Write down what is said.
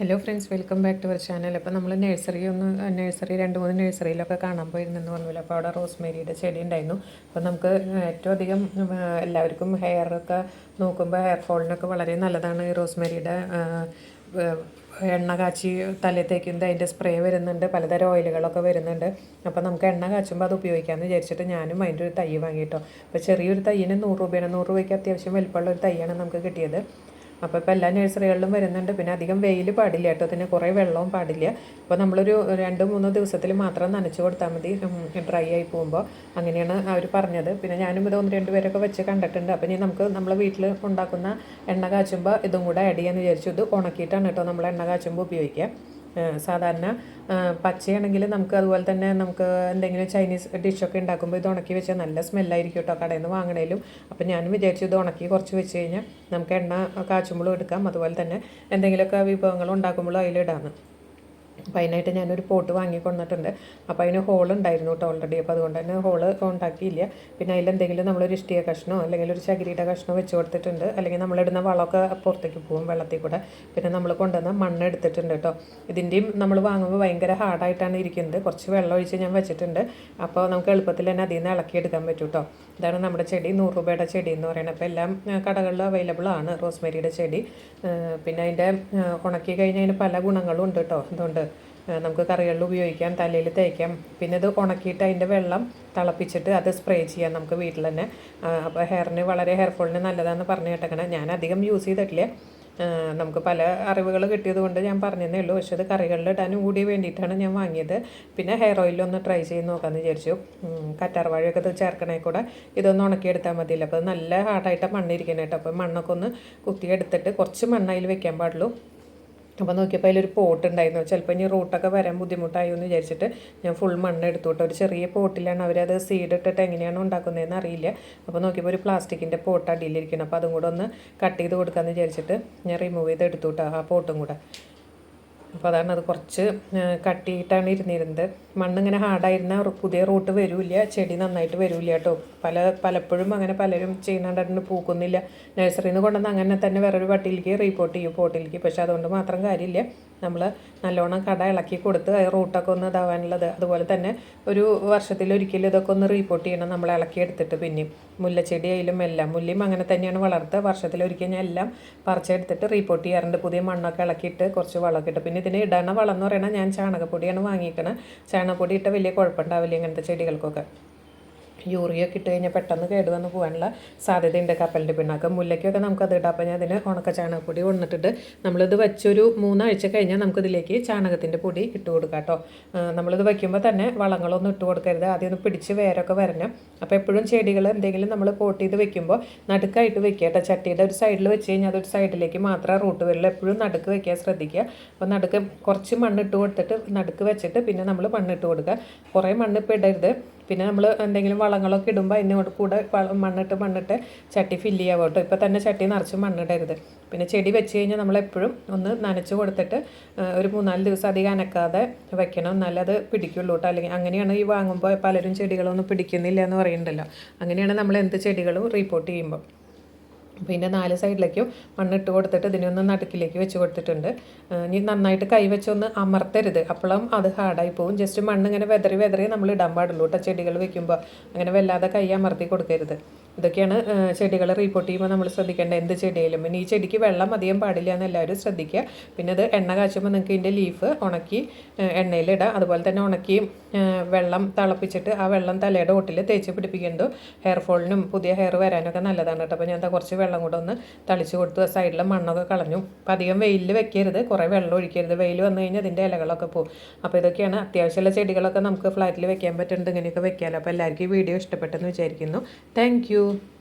Hello friends welcome back to our channel അപ്പോൾ നമ്മൾ nursery ഒന്ന് നഴ്സറി രണ്ട് മൂന്ന് നഴ്സറിയിലൊക്കെ കാണാൻ പോയിരുന്നെന്ന് പറഞ്ഞില്ല. അപ്പോൾ അവിടെ റോസ്മേരിയുടെ ചെടി ഉണ്ടായിരുന്നു. അപ്പോൾ നമുക്ക് ഏറ്റവും അധികം എല്ലാവർക്കും ഹെയറൊക്കെ നോക്കുമ്പോൾ ഹെയർ ഫോളിനൊക്കെ വളരെ നല്ലതാണ് ഈ റോസ്മേരിയുടെ എണ്ണ കാച്ചി തലയിൽ തേക്കുന്നത് അതിന്റെ സ്പ്രേ വരുന്നുണ്ട്. പലതരം ഓയിലുകളൊക്കെ വരുന്നുണ്ട്. അപ്പോൾ നമുക്ക് എണ്ണ കാച്ചുമ്പോൾ അത് ഉപയോഗിക്കാമെന്ന് വിചാരിച്ചിട്ട് ഞാനും അതിന്റെ ഒരു തൈ വാങ്ങിയിട്ടോ അപ്പോൾ ചെറിയൊരു തൈയിന് നൂറ് രൂപയാണ്. നൂറ് രൂപയ്ക്ക് അത്യാവശ്യം വലിപ്പമുള്ള ഒരു തൈയാണ് നമുക്ക് കിട്ടിയത്. അപ്പോൾ ഇപ്പോൾ എല്ലാ നഴ്സറികളിലും വരുന്നുണ്ട്. പിന്നെ അധികം വെയിൽ പാടില്ല കേട്ടോ. പിന്നെ കുറേ വെള്ളവും പാടില്ല. അപ്പോൾ നമ്മളൊരു രണ്ട് മൂന്ന് ദിവസത്തിൽ മാത്രം നനച്ചു കൊടുത്താൽ മതി. ഡ്രൈ ആയി പോകുമ്പോൾ അങ്ങനെയാണ് അവർ പറഞ്ഞത്. പിന്നെ ഞാനും ഇത് ഒന്ന് രണ്ട് പേരൊക്കെ വെച്ച് കണ്ടിട്ടുണ്ട്. അപ്പോൾ ഇനി നമുക്ക് നമ്മൾ വീട്ടിൽ ഉണ്ടാക്കുന്ന എണ്ണ കാച്ചുമ്പോൾ ഇതും കൂടെ ആഡ് ചെയ്യാമെന്ന് വിചാരിച്ചു. ഇത് ഉണക്കിയിട്ടാണ് കേട്ടോ നമ്മൾ എണ്ണ കാച്ചുമ്പോൾ ഉപയോഗിക്കുക. സാധാരണ പച്ചയാണെങ്കിൽ നമുക്ക് അതുപോലെ തന്നെ നമുക്ക് എന്തെങ്കിലും ചൈനീസ് ഡിഷൊക്കെ ഉണ്ടാക്കുമ്പോൾ ഇത് ഉണക്കി വെച്ചാൽ നല്ല സ്മെല്ലായിരിക്കും കേട്ടോ കടയിൽ നിന്ന് വാങ്ങണേലും. അപ്പം ഞാനും വിചാരിച്ചു ഇത് ഉണക്കി കുറച്ച് വെച്ച് കഴിഞ്ഞാൽ നമുക്ക് എണ്ണ കാച്ചുമ്പോഴും എടുക്കാം. അതുപോലെ തന്നെ എന്തെങ്കിലുമൊക്കെ വിഭവങ്ങൾ ഉണ്ടാക്കുമ്പോഴും അതിലിടാമെന്ന് അപ്പോൾ അതിനായിട്ട് ഞാനൊരു പോട്ട് വാങ്ങി കൊണ്ടിട്ടുണ്ട് അപ്പോൾ അതിന് ഹോൾ ഉണ്ടായിരുന്നു കേട്ടോ ഓൾറെഡി അപ്പോൾ അതുകൊണ്ട് തന്നെ ഹോൾ ഉണ്ടാക്കിയില്ല പിന്നെ അതിലെന്തെങ്കിലും നമ്മളൊരു ഇഷ്ടിക കഷ്ണോ അല്ലെങ്കിൽ ഒരു ചകിരിയുടെ കഷ്ണോ വെച്ച് കൊടുത്തിട്ടുണ്ട്. അല്ലെങ്കിൽ നമ്മളിടുന്ന വളമൊക്കെ പുറത്തേക്ക് പോകും വെള്ളത്തിൽ കൂടെ. പിന്നെ നമ്മൾ കൊണ്ടുവന്ന മണ്ണ് എടുത്തിട്ടുണ്ട് കേട്ടോ ഇതിന്റെയും നമ്മൾ വാങ്ങുമ്പോൾ ഭയങ്കര ഹാർഡായിട്ടാണ് ഇരിക്കുന്നത്. കുറച്ച് വെള്ളം ഒഴിച്ച് ഞാൻ വെച്ചിട്ടുണ്ട്. അപ്പോൾ നമുക്ക് എളുപ്പത്തിൽ തന്നെ അതിൽ നിന്ന് ഇളക്കിയെടുക്കാൻ പറ്റും കേട്ടോ ഇതാണ് നമ്മുടെ ചെടി. നൂറ് രൂപയുടെ ചെടി എന്ന് പറയുന്നത്. അപ്പോൾ എല്ലാം കടകളിലും അവൈലബിൾ ആണ് റോസ്മേരിയുടെ ചെടി. പിന്നെ അതിന്റെ ഉണക്കി കഴിഞ്ഞാൽ അതിന് പല ഗുണങ്ങളും ഉണ്ട് കേട്ടോ അതുകൊണ്ട് നമുക്ക് കറികളിൽ ഉപയോഗിക്കാം തലയിൽ തേക്കാം. പിന്നെ ഇത് ഉണക്കിയിട്ട് അതിന്റെ വെള്ളം തിളപ്പിച്ചിട്ട് അത് സ്പ്രേ ചെയ്യാം നമുക്ക് വീട്ടിൽ തന്നെ. അപ്പോൾ ഹെയറിന് വളരെ ഹെയർ ഫോളിന് നല്ലതാണെന്ന് പറഞ്ഞു കേട്ടേക്കണം. ഞാൻ അധികം യൂസ് ചെയ്തിട്ടില്ല. നമുക്ക് പല അറിവുകൾ കിട്ടിയത് കൊണ്ട് ഞാൻ പറഞ്ഞതേ ഉള്ളൂ. പക്ഷേ അത് കറികളിൽ ഇടാനും കൂടി വേണ്ടിയിട്ടാണ് ഞാൻ വാങ്ങിയത്. പിന്നെ ഹെയർ ഓയിലൊന്ന് ട്രൈ ചെയ്ത് നോക്കാമെന്ന് വിചാരിച്ചു. കറ്റാർ കറ്റാർവാഴയൊക്കെ ഇത് ചേർക്കണേ കൂടെ. ഇതൊന്ന് ഉണക്കിയെടുത്താൽ മതിയില്ല. അപ്പോൾ നല്ല ഹാർഡായിട്ട് മണ്ണിരിക്കണം അപ്പോൾ മണ്ണൊക്കെ ഒന്ന് കുത്തിയെടുത്തിട്ട് കുറച്ച് മണ്ണയിൽ വെക്കാൻ പാടുള്ളൂ. അപ്പോൾ നോക്കിയപ്പോൾ അതിലൊരു പോട്ട് ഉണ്ടായിരുന്നു. ചിലപ്പോൾ ഇനി റൂട്ടൊക്കെ വരാൻ ബുദ്ധിമുട്ടായി എന്ന് വിചാരിച്ചിട്ട് ഞാൻ ഫുൾ മണ്ണ് എടുത്തോട്ട് ഒരു ചെറിയ പോട്ടിലാണ് അവരത് സീഡ് ഇട്ടിട്ട് എങ്ങനെയാണ് ഉണ്ടാക്കുന്നതെന്ന് അറിയില്ല. അപ്പോൾ നോക്കിയപ്പോൾ ഒരു പ്ലാസ്റ്റിക്കിന്റെ പോട്ട് അടിയിലിരിക്കണം. അപ്പോൾ അതും കൂടെ ഒന്ന് കട്ട് ചെയ്ത് കൊടുക്കാമെന്ന് വിചാരിച്ചിട്ട് ഞാൻ റിമൂവ് ചെയ്ത് എടുത്തു കേട്ടോ ആ പോട്ടും കൂടെ. അപ്പോൾ അതാണ് അത് കുറച്ച് കട്ടിയിട്ടാണ് ഇരുന്നിരുന്നത്. മണ്ണിങ്ങനെ ഹാർഡായിരുന്ന പുതിയ റൂട്ട് വരില്ല ചെടി നന്നായിട്ട് വരില്ല കേട്ടോ പല പലപ്പോഴും അങ്ങനെ പലരും ചെയ്യുന്നുണ്ടായിരുന്നു പൂക്കുന്നില്ല. നഴ്സറിയിൽ നിന്ന് കൊണ്ടുവന്ന് അങ്ങനെ തന്നെ വേറൊരു പട്ടിയിലേക്ക് റീപോർട്ട് ചെയ്യും പോട്ടിലേക്ക് പക്ഷേ അതുകൊണ്ട് മാത്രം കാര്യമില്ല. നമ്മൾ നല്ലോണം കട ഇളക്കി കൊടുത്ത് റൂട്ടൊക്കെ ഒന്ന് ഇതാവാനുള്ളത്. അതുപോലെ തന്നെ ഒരു വർഷത്തിലൊരിക്കലും ഇതൊക്കെ ഒന്ന് റീപോർട്ട് ചെയ്യണം നമ്മൾ ഇളക്കി എടുത്തിട്ട് പിന്നെയും. മുല്ലച്ചെടി ആയാലും എല്ലാം. മുല്ലയും അങ്ങനെ തന്നെയാണ് വളർത്തുക. വർഷത്തിലൊരിക്കൽ ഞാൻ എല്ലാം പറിച്ചെടുത്തിട്ട് റീപ്പോർട്ട് ചെയ്യാറുണ്ട്. പുതിയ മണ്ണൊക്കെ ഇളക്കിയിട്ട് കുറച്ച് വളമൊക്കെ ഇട്ട്. പിന്നെ ഇതിന് ഇടണ വളം എന്ന് പറയുന്നത് ഞാൻ ചാണകപ്പൊടിയാണ് വാങ്ങിക്കണത് ചാണകപ്പൊടി ഇട്ട വലിയ കുഴപ്പമുണ്ടാവില്ല ഇങ്ങനത്തെ ചെടികൾക്കൊക്കെ. യൂറിയ ഇട്ട് കഴിഞ്ഞാൽ പെട്ടെന്ന് കേട് വന്ന് പോകാനുള്ള സാധ്യതയുണ്ട്. കപ്പലിന്റെ പിണ്ണാക്ക് മുല്ലയ്ക്കൊക്കെ നമുക്കത് ഇടാം. അപ്പോൾ ഞാൻ അതിന് ഉണക്ക ചാണകപ്പൊടി കൊണ്ടിട്ടിട്ട് നമ്മളിത് വെച്ചൊരു മൂന്നാഴ്ച കഴിഞ്ഞാൽ നമുക്കിതിലേക്ക് ചാണകത്തിന്റെ പൊടി ഇട്ട് കൊടുക്കാം കേട്ടോ. നമ്മളിത് വയ്ക്കുമ്പോൾ തന്നെ വളങ്ങളൊന്നും ഇട്ട് കൊടുക്കരുത്. ആദ്യം ഒന്ന് പിടിച്ച് വേരൊക്കെ വരണം. അപ്പോൾ എപ്പോഴും ചെടികൾ എന്തെങ്കിലും നമ്മൾ പോട്ട് ചെയ്ത് വെക്കുമ്പോൾ നടുക്കായിട്ട് വെക്കുക കേട്ടോ. ചട്ടിയുടെ ഒരു സൈഡിൽ വെച്ച് കഴിഞ്ഞാൽ അതൊരു സൈഡിലേക്ക് മാത്രമേ റൂട്ട് വരുള്ളൂ എപ്പോഴും നടുക്ക് വെക്കാൻ ശ്രദ്ധിക്കുക. അപ്പോൾ നടുക്ക് കുറച്ച് മണ്ണിട്ട് കൊടുത്തിട്ട് നടുക്ക് വെച്ചിട്ട് പിന്നെ നമ്മൾ മണ്ണിട്ട് കൊടുക്കുക. കുറേ മണ്ണ് ഇപ്പം ഇടരുത്. പിന്നെ നമ്മൾ എന്തെങ്കിലും വളങ്ങളൊക്കെ ഇടുമ്പോൾ അതിനോട് കൂടെ മണ്ണിട്ട് മണ്ണിട്ട് ചട്ടി ഫില്ല് ചെയ്യാം കേട്ടോ ഇപ്പോൾ തന്നെ ചട്ടി നിറച്ച് മണ്ണിടരുത്. പിന്നെ ചെടി വെച്ച് കഴിഞ്ഞാൽ നമ്മളെപ്പോഴും ഒന്ന് നനച്ച് കൊടുത്തിട്ട് ഒരു മൂന്നാൽ ദിവസം അധികം അനക്കാതെ വെക്കണം. എന്നാലേ അത് പിടിക്കുള്ളൂ കേട്ടോ അല്ലെങ്കിൽ അങ്ങനെയാണ് ഈ വാങ്ങുമ്പോൾ പലരും ചെടികളൊന്നും പിടിക്കുന്നില്ല എന്ന് പറയുന്നുണ്ടല്ലോ. അങ്ങനെയാണ് നമ്മൾ എന്ത് ചെടികളും റിപ്പോർട്ട് ചെയ്യുമ്പോൾ പിന്നെ നാല് സൈഡിലേക്കും മണ്ണിട്ട് കൊടുത്തിട്ട് ഇതിനൊന്ന് നടുക്കിലേക്ക് വെച്ച് കൊടുത്തിട്ടുണ്ട്. ഇനി നന്നായിട്ട് കൈ വെച്ചൊന്ന് അമർത്തരുത്. അപ്പോഴും അത് ഹാർഡായി പോകും ജസ്റ്റ് മണ്ണ് ഇങ്ങനെ വെതറി വെതറി നമ്മൾ ഇടാൻ പാടുള്ളൂ കേട്ടോ ചെടികൾ വെക്കുമ്പോൾ അങ്ങനെ വല്ലാതെ കൈ അമർത്തി കൊടുക്കരുത്. ഇതൊക്കെയാണ് ചെടികൾ റീപ്പോർട്ട് ചെയ്യുമ്പോൾ നമ്മൾ ശ്രദ്ധിക്കേണ്ട എന്ത് ചെടിയിലും പിന്നെ ഈ ചെടിക്ക് വെള്ളം അധികം പാടില്ല എന്ന് എല്ലാവരും ശ്രദ്ധിക്കുക. പിന്നെ ഇത് എണ്ണ കാച്ചുമ്പോൾ നിങ്ങൾക്ക് ഇതിന്റെ ലീഫ് ഉണക്കി എണ്ണയിലിടാം അതുപോലെ തന്നെ ഉണക്കി വെള്ളം തിളപ്പിച്ചിട്ട് ആ വെള്ളം തലയുടെ ഓട്ടിൽ തേച്ച് പിടിപ്പിക്കുന്നത് ഹെയർ ഫോളിനും പുതിയ ഹെയർ വരാനൊക്കെ നല്ലതാണ് കേട്ടോ. അപ്പോൾ ഞാൻ എന്താ കുറച്ച് വെള്ളം കൂടെ ഒന്ന് തളിച്ച് കൊടുത്ത്. സൈഡിലെ മണ്ണൊക്കെ കളഞ്ഞു. അപ്പോൾ അധികം വെയിലിൽ വെക്കരുത്. കുറേ വെള്ളം ഒഴിക്കരുത്. വെയിൽ വന്നു കഴിഞ്ഞാൽ അതിന്റെ ഇലകളൊക്കെ പോകും അപ്പോൾ ഇതൊക്കെയാണ് അത്യാവശ്യമുള്ള ചെടികളൊക്കെ നമുക്ക് ഫ്ലാറ്റിൽ വെക്കാൻ പറ്റുന്നുണ്ട് ഇങ്ങനെയൊക്കെ വെക്കാമല്ലോ അപ്പോൾ എല്ലാവർക്കും ഈ വീഡിയോ ഇഷ്ടപ്പെട്ടെന്ന് വിചാരിക്കുന്നു. Thank beijo!